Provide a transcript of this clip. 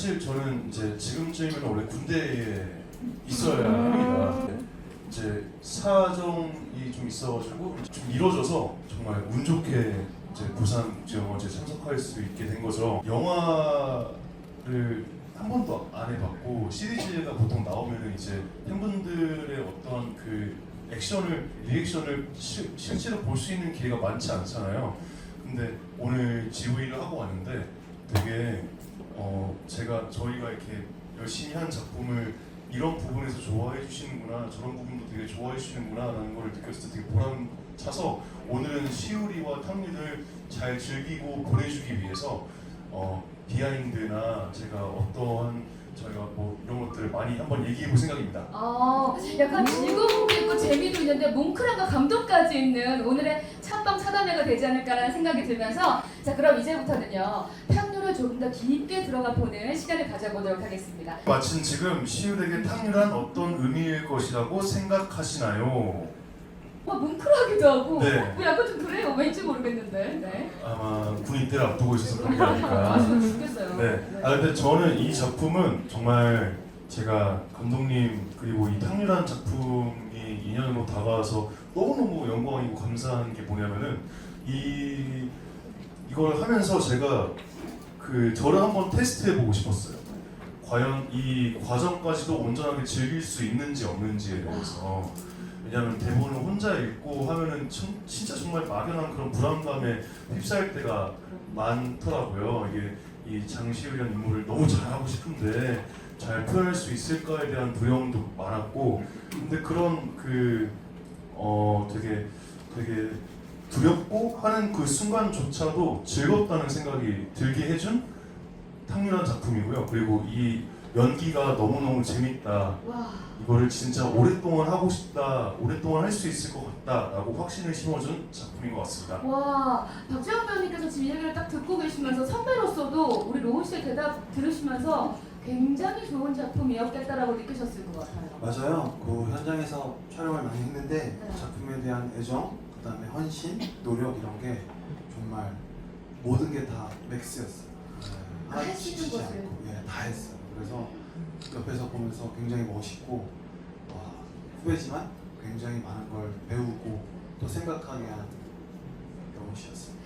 사실 저는 이제 지금쯤이면 원래 군대에 있어야 합니다. 네. 이제 사정이 좀 있어가지고 좀 이뤄져서 정말 운 좋게 이제 부산국제영화제 참석할 수 있게 된 거죠. 영화를 한 번도 안 해봤고 시리즈가 보통 나오면은 이제 팬분들의 어떤 그 액션을 리액션을 시- 실제로 볼 수 있는 기회가 많지 않잖아요. 근데 오늘 GV를 하고 왔는데 되게 어 제가 저희가 이렇게 열심히 한 작품을 이런 부분에서 좋아해 주시는구나 저런 부분도 되게 좋아해 주시는구나 라는 걸 느꼈을 때 되게 보람 차서 오늘은 시우리와 탕류를 잘 즐기고 보내주기 위해서 어 비하인드나 제가 어떠한 저희가 뭐 이런 것들을 많이 한번 얘기해 볼 생각입니다. 아, 약간 즐거움도 있고 재미도 있는데 뭉클함과 감동까지 있는 오늘의 첫방 차담회가 되지 않을까라는 생각이 들면서 자 그럼 이제부터는요 탕 류를 조금 더 깊게 들어가 보는 시간을 가져보도록 하겠습니다. 마침 지금 시우에게 탕류란 어떤 의미일 것이라고 생각하시나요? 와 뭉클하기도 하고 네. 뭐 약간 좀 그래요 왠지 모르겠는데 네. 아마 군인 때를 앞두고 있어서 그런 게 아닐까. 죽겠어요. 네. 아 근데 저는 이 작품은 정말 제가 감독님 그리고 이 탕류란 작품이 2년으로 다가와서 너무너무 영광이고 감사한 게 뭐냐면은 이 이걸 하면서 제가 그 저를 한번 테스트해 보고 싶었어요. 과연 이 과정까지도 온전하게 즐길 수 있는지 없는지에 대해서 왜냐하면 대본을 혼자 읽고 하면은 참- 진짜 정말 막연한 그런 불안감에 휩싸일 때가 많더라고요. 이게 이 장시우란 인물을 너무 잘하고 싶은데 잘 표현할 수 있을까에 대한 두려움도 많았고 근데 그런 그 어 되게 되게 두렵고 하는 그 순간조차도 즐겁다는 생각이 들게 해준 탕류란 작품이고요. 그리고 이 연기가 너무너무 재밌다. 와 이거를 진짜 오랫동안 하고 싶다, 오랫동안 할 수 있을 것 같다라고 확신을 심어준 작품인 것 같습니다. 와, 박재현 배우님께서 지금 얘기를 딱 듣고 계시면서 선배로서도 우리 로운 씨의 대답 들으시면서 굉장히 좋은 작품이었겠다라고 느끼셨을 것 같아요. 맞아요. 그 현장에서 촬영을 많이 했는데 네. 작품에 대한 애정, 그다음에 헌신, 노력 이런 게 정말 모든 게 다 맥스였어요. 네, 하시는 지치지. 않고, 예, 다 했어요. 그래서 옆에서 보면서 굉장히 멋있고 와, 후배지만 굉장히 많은 걸 배우고 또 생각하게 하는 영웅 씨였습니다.